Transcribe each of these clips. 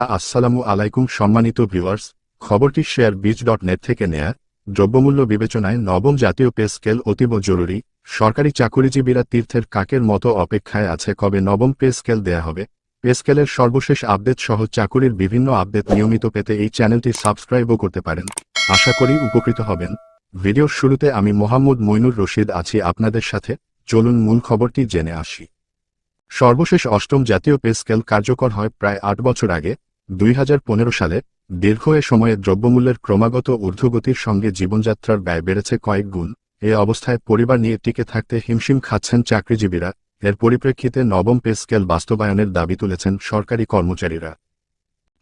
আসসালামু আলাইকুম সম্মানিত ভিউয়ার্স, খবরটি শেয়ার বিচ ডট নেট থেকে নেয়া, দ্রব্যমূল্য বিবেচনায় নবম জাতীয় পে স্কেল অতীব জরুরি, সরকারি চাকুরিজীবীরা তীর্থের কাকের মতো অপেক্ষায় আছে কবে নবম পে স্কেল দেয়া হবে, পে স্কেলের সর্বশেষ আপডেট সহ চাকুরির বিভিন্ন আপডেট নিয়মিত পেতে এই চ্যানেলটি সাবস্ক্রাইবও করতে পারেন, আশা করি উপকৃত হবেন, ভিডিওর শুরুতে আমি মোহাম্মদ মইনুর রশিদ আছি আপনাদের সাথে, চলুন মূল খবরটি জেনে আসি, সর্বশেষ অষ্টম জাতীয় পে স্কেল কার্যকর হয় প্রায় আট বছর আগে দুই হাজার পনেরো সালে দীর্ঘ এ সময়ে দ্রব্যমূল্যের ক্রমাগত ঊর্ধ্বগতির সঙ্গে জীবনযাত্রার ব্যয় বেড়েছে কয়েক গুণ। এ অবস্থায় পরিবার নিয়ে টিকে থাকতে হিমশিম খাচ্ছেন চাকরিজীবীরা। এর পরিপ্রেক্ষিতে নবম পে স্কেল বাস্তবায়নের দাবি তুলেছেন সরকারি কর্মচারীরা।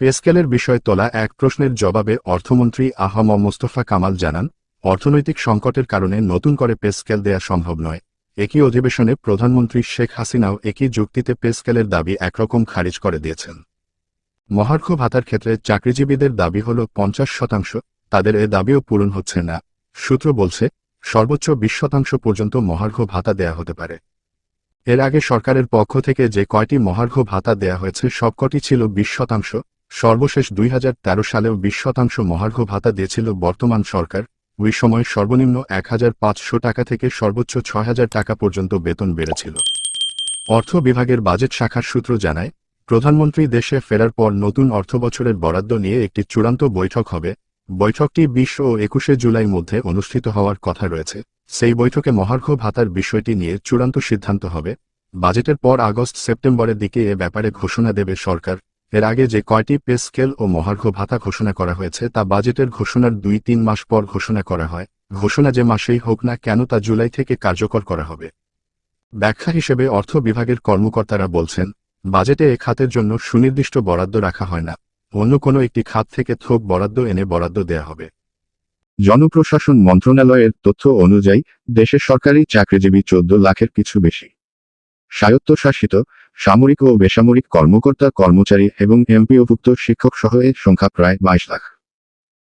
পে স্কেলের বিষয়ে তোলা এক প্রশ্নের জবাবে অর্থমন্ত্রী আহম মোস্তফা কামাল জানান, অর্থনৈতিক সংকটের কারণে নতুন করে পে স্কেল দেয়া সম্ভব নয়। একই অধিবেশনে প্রধানমন্ত্রী শেখ হাসিনাও একই যুক্তিতে পে স্কেলের দাবি একরকম খারিজ করে দিয়েছেন। মহার্ঘ ভাতার ক্ষেত্রে চাকরিজীবীদের দাবি হল পঞ্চাশ শতাংশ, তাদের এ দাবিও পূরণ হচ্ছে না। সূত্র বলছে, সর্বোচ্চ বিশ শতাংশ পর্যন্ত মহার্ঘ ভাতা দেয়া হতে পারে। এর আগে সরকারের পক্ষ থেকে যে কয়টি মহার্ঘ ভাতা দেয়া হয়েছে, সবকটি ছিল বিশ শতাংশ। সর্বশেষ দুই হাজার তেরো সালেও বিশ শতাংশ মহার্ঘ ভাতা দিয়েছিল বর্তমান সরকার। ওই সময় সর্বনিম্ন এক হাজার পাঁচশো টাকা থেকে সর্বোচ্চ ছয় হাজার টাকা পর্যন্ত বেতন বেড়েছিল। অর্থ বিভাগের বাজেট শাখার সূত্র জানায় প্রধানমন্ত্রী দেশে ফেরার পর নতুন অর্থবছরের বরাদ্দ নিয়ে একটি চূড়ান্ত বৈঠক হবে। বৈঠকটি বিশ ও একুশে জুলাই মধ্যে অনুষ্ঠিত হওয়ার কথা রয়েছে। সেই বৈঠকে মহার্ঘ ভাতার বিষয়টি নিয়ে চূড়ান্ত সিদ্ধান্ত হবে। বাজেটের পর আগস্ট সেপ্টেম্বরের দিকে এ ব্যাপারে ঘোষণা দেবে সরকার। এর আগে যে কয়টি পে স্কেল ও মহার্ঘ ভাতা ঘোষণা করা হয়েছে, তা বাজেটের ঘোষণার দুই তিন মাস পর ঘোষণা করা হয়। ঘোষণা যে মাসেই হোক না কেন তা জুলাই থেকে কার্যকর করা হবে। ব্যাখ্যা হিসেবে অর্থ বিভাগের কর্মকর্তারা বলছেন বাজেটে এ খাতের জন্য সুনির্দিষ্ট বরাদ্দ রাখা হয় না। অন্য কোনো একটি খাত থেকে থোক বরাদ্দ এনে বরাদ্দ দেয়া হবে। জনপ্রশাসন মন্ত্রণালয়ের তথ্য অনুযায়ী, দেশের সরকারি চাকরিজীবী চোদ্দ লাখের কিছু বেশি। স্বায়ত্তশাসিত, সামরিক ও বেসামরিক কর্মকর্তা কর্মচারী এবং এমপিওভুক্ত শিক্ষক সহ এর সংখ্যা প্রায় বাইশ লাখ।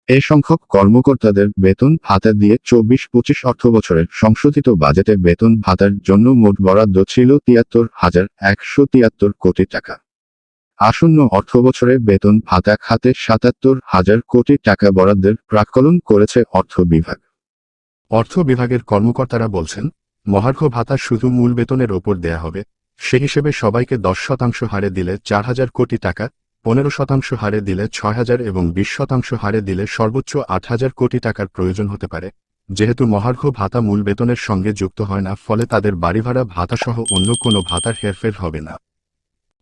এ সংখ্যক কর্মকর্তাদের বেতন ভাতা দিয়ে চব্বিশ পঁচিশ অর্থ বছরের সংশোধিত বাজেটে বেতন ভাতার জন্য মোট বরাদ্দ ছিল তিয়াত্তর হাজার একশো তিয়াত্তর কোটি টাকা। আসন্ন অর্থবছরে বেতন ভাতা খাতে সাতাত্তর হাজার কোটি টাকা বরাদ্দের প্রাক্কলন করেছে অর্থ বিভাগ। অর্থ বিভাগের কর্মকর্তারা বলছেন, মহার্ঘ ভাতা শুধু মূল বেতনের ওপর দেয়া হবে, সে হিসেবে সবাইকে দশ শতাংশ হারে দিলে চার হাজার কোটি টাকা পনেরো শতাংশ হারে দিলে ছয় হাজার এবং বিশ শতাংশ হারে দিলে সর্বোচ্চ আট হাজার কোটি টাকার প্রয়োজন হতে পারে। যেহেতু মহার্ঘ ভাতা মূল বেতনের সঙ্গে যুক্ত হয় না, ফলে তাদের বাড়ি ভাড়া ভাতাসহ অন্য কোনো ভাতার হেরফের হবে না।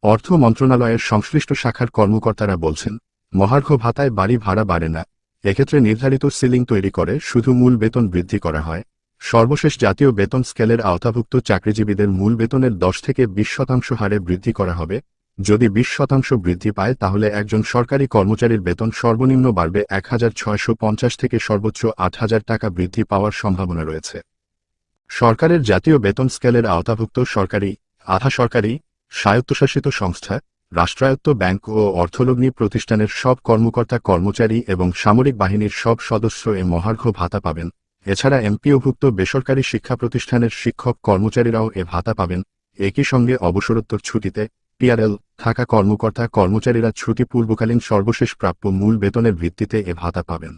অর্থ মন্ত্রণালয়ের সংশ্লিষ্ট শাখার কর্মকর্তারা বলছেন, মহার্ঘ ভাতায় বাড়ি ভাড়া বাড়ে না। এক্ষেত্রে নির্ধারিত সিলিং তৈরি করে শুধু মূল বেতন বৃদ্ধি করা হয়। সর্বশেষ জাতীয় বেতন স্কেলের আওতাভুক্ত চাকরিজীবীদের মূল বেতনের দশ থেকে বিশ শতাংশ হারে বৃদ্ধি করা হবে। যদি বিশ শতাংশ বৃদ্ধি পায়, তাহলে একজন সরকারি কর্মচারীর বেতন সর্বনিম্ন বাড়বে এক হাজার ছয়শো পঞ্চাশ থেকে সর্বোচ্চ আট হাজার টাকা বৃদ্ধি পাওয়ার সম্ভাবনা রয়েছে। সরকারের জাতীয় বেতন স্কেলের আওতাভুক্ত সরকারি, আধা সরকারি, স্বায়ত্তশাসিত সংস্থা, রাষ্ট্রায়ত্ত ব্যাংক ও অর্থলগ্নি প্রতিষ্ঠানের সব কর্মকর্তা কর্মচারী এবং সামরিক বাহিনীর সব সদস্য এ মহার্ঘ ভাতা পাবেন। এছাড়া এমপিওভুক্ত বেসরকারি শিক্ষা প্রতিষ্ঠানের শিক্ষক কর্মচারীরাও এ ভাতা পাবেন। একই সঙ্গে অবসরোত্তর ছুটিতে পিআরএল, থাকা কর্মকর্তা কর্মচারীরা ছুটি পূর্বকালীন সর্বশেষ প্রাপ্য মূল বেতনের ভিত্তিতে এ ভাতা পাবেন।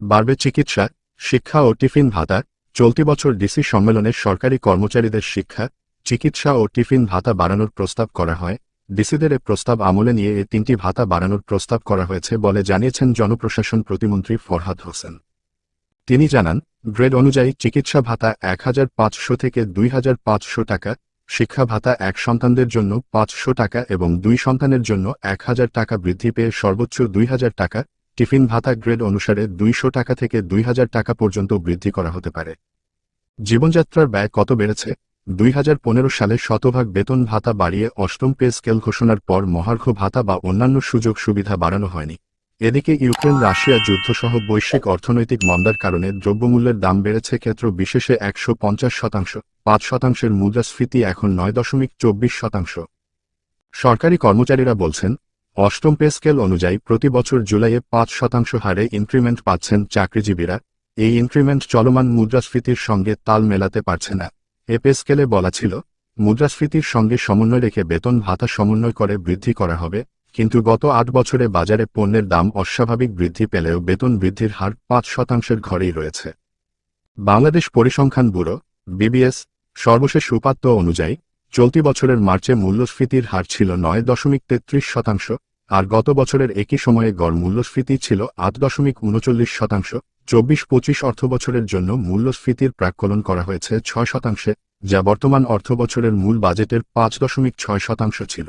বাড়বে চিকিৎসা, শিক্ষা ও টিফিন ভাতা, চলতি বছর ডিসি সম্মেলনে সরকারি কর্মচারীদের শিক্ষা, চিকিৎসা ও টিফিন ভাতা বাড়ানোর প্রস্তাব করা হয়। ডিসিদের এ প্রস্তাব আমলে নিয়ে এ তিনটি ভাতা বাড়ানোর প্রস্তাব করা হয়েছে বলে জানিয়েছেন জনপ্রশাসন প্রতিমন্ত্রী ফরহাদ হোসেন। তিনি জানান, গ্রেড অনুযায়ী চিকিৎসা ভাতা এক হাজার পাঁচশো থেকে দুই হাজার পাঁচশো টাকা শিক্ষা ভাতা এক সন্তানদের জন্য পাঁচশো টাকা এবং দুই সন্তানের জন্য এক হাজার টাকা বৃদ্ধি পেয়ে সর্বোচ্চ দুই হাজার টাকা, টিফিন ভাতা গ্রেড অনুসারে দুইশো টাকা থেকে দুই হাজার টাকা পর্যন্ত বৃদ্ধি করা হতে পারে। জীবনযাত্রার ব্যয় কত বেড়েছে? দুই হাজার পনেরো সালে শতভাগ বেতন ভাতা বাড়িয়ে অষ্টম পে স্কেল ঘোষণার পর মহার্ঘ ভাতা বা অন্যান্য সুযোগ সুবিধা বাড়ানো হয়নি। এদিকে ইউক্রেন, রাশিয়া যুদ্ধসহ বৈশ্বিক অর্থনৈতিক মন্দার কারণে দ্রব্যমূল্যের দাম বেড়েছে ক্ষেত্র বিশেষে একশো পঞ্চাশ শতাংশ। পাঁচ শতাংশের মুদ্রাস্ফীতি এখন নয় দশমিক চব্বিশ শতাংশ। সরকারি কর্মচারীরা বলছেন, অষ্টম পে স্কেল অনুযায়ী প্রতি বছর জুলাইয়ে পাঁচ শতাংশ হারে ইনক্রিমেন্ট পাচ্ছেন চাকরিজীবীরা। এই ইনক্রিমেন্ট চলমান মুদ্রাস্ফীতির সঙ্গে তাল মেলাতে পারছে না। এ পে স্কেলে বলা ছিল, মুদ্রাস্ফীতির সঙ্গে সমন্বয় রেখে বেতন ভাতা সমন্বয় করে বৃদ্ধি করা হবে, কিন্তু গত আট বছরে বাজারে পণ্যের দাম অস্বাভাবিক বৃদ্ধি পেলেও বেতন বৃদ্ধির হার পাঁচ শতাংশের ঘরেই রয়েছে। বাংলাদেশ পরিসংখ্যান ব্যুরো, বিবিএস সর্বশেষ উপাত্ত অনুযায়ী, চলতি বছরের মার্চে মূল্যস্ফীতির হার ছিল নয় দশমিক তেত্রিশ শতাংশ, আর গত বছরের একই সময়ে গড় মূল্যস্ফীতি ছিল আট দশমিক উনচল্লিশ শতাংশ। চব্বিশ পঁচিশ অর্থবছরের জন্য মূল্যস্ফীতির প্রাক্কলন করা হয়েছে ছয় শতাংশে, যা বর্তমান অর্থবছরের মূল বাজেটের পাঁচ দশমিক ছয় শতাংশ ছিল।